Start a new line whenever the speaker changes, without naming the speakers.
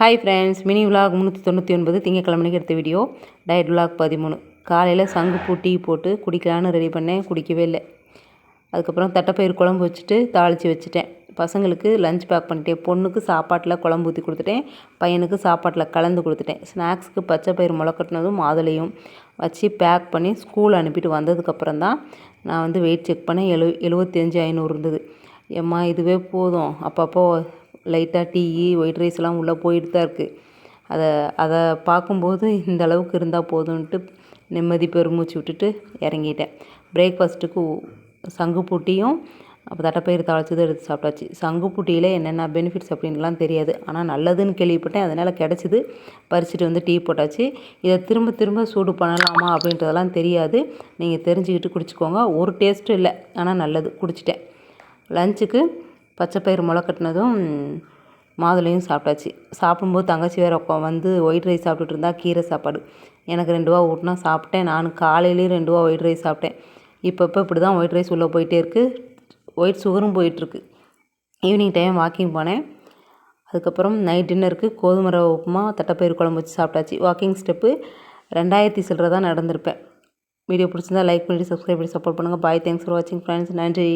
Hi friends mini vlog முந்நூற்றி தொண்ணூற்றி ஒன்பது திங்கக்கிழமைக்கு எடுத்த வீடியோ டயட் விலாக் பதிமூணு. காலையில் சங்குப்பூ டீ போட்டு குடிக்கலான்னு ரெடி பண்ணேன் குடிக்கவே இல்லை. அதுக்கப்புறம் தட்டைப்பயிறு குழம்பு வச்சுட்டு தாளித்து வச்சுட்டேன். பசங்களுக்கு லஞ்ச் பேக் பண்ணிட்டேன். பொண்ணுக்கு சாப்பாட்டில் குழம்பு ஊற்றி கொடுத்துட்டேன். பையனுக்கு சாப்பாட்டில் கலந்து கொடுத்துட்டேன். ஸ்நாக்ஸுக்கு பச்சை பயிறு முளைக்கட்டினதும் மாதுளையும் வச்சு பேக் பண்ணி ஸ்கூல் அனுப்பிட்டு வந்ததுக்கப்புறம் தான் நான் வந்து வெயிட் செக் பண்ணேன். எழு எழுபத்தஞ்சி ஐநூறு இருந்தது. ஏம்மா இதுவே போதும். அப்பப்போ லைட்டாக டீ ஒயிட் ரைஸ்லாம் உள்ளே போயிட்டு தான் இருக்குது அதை அதை பார்க்கும்போது இந்த அளவுக்கு இருந்தால் போதும்ன்ட்டு நிம்மதி பெருமூச்சு விட்டுட்டு இறங்கிட்டேன். பிரேக்ஃபாஸ்ட்டுக்கு சங்குப்பூ டீயும் அப்போ தட்டைப்பயிறு தாளிச்சதும் எடுத்து சாப்பிட்டாச்சு. சங்குப்பூட்டியில் என்னென்ன பெனிஃபிட்ஸ் அப்படின்லாம் தெரியாது. ஆனால் நல்லதுன்னு கேள்விப்பட்டேன். அதனால் கிடச்சிது பறிச்சுட்டு வந்து டீ போட்டாச்சு. இதை திரும்ப திரும்ப சூடு பண்ணலாமா அப்படின்றதெல்லாம் தெரியாது. நீங்கள் தெரிஞ்சுக்கிட்டு குடிச்சிக்கோங்க. ஒரு டேஸ்ட்டும் இல்லை. ஆனால் நல்லது. குடிச்சிட்டேன். லஞ்சுக்கு பச்சைப்பயிறு முளை கட்டினதும் மாதுளையும் சாப்பிட்டாச்சு. சாப்பிடும்போது தங்கச்சி வேறு உட்கா வந்து ஒயிட் ரைஸ் சாப்பிட்டுட்டு இருந்தா கீரை சாப்பாடு. எனக்கு ரெண்டு ரூபா ஊட்டினா சாப்பிட்டேன். நான் காலையிலேயும் ரெண்டு ரூபா ஒயிட் ரைஸ் சாப்பிட்டேன். இப்பப்போ இப்படி தான் ஒயிட் ரைஸ் உள்ளே போயிட்டே இருக்குது ஒயிட் சுகரும் போயிட்டுருக்கு ஈவினிங் டைம் வாக்கிங் போனேன். அதுக்கப்புறம் நைட் டின்னருக்கு கோதுமை ரவை உப்புமா தட்டைப்பயிறு குழம்பு வச்சு சாப்பிட்டாச்சு. வாக்கிங் ஸ்டெப்பு ரெண்டாயிரத்தி சில்லரை தான் நடந்திருப்பேன். வீடியோ பிடிச்சிருந்தா லைக் பண்ணி சப்ஸ்கிரைப் பண்ணி சப்போர்ட் பண்ணுங்கள் பாய் தேங்க்ஸ் ஃபார் வாட்சிங் ஃப்ரெண்ட்ஸ் நன்றி.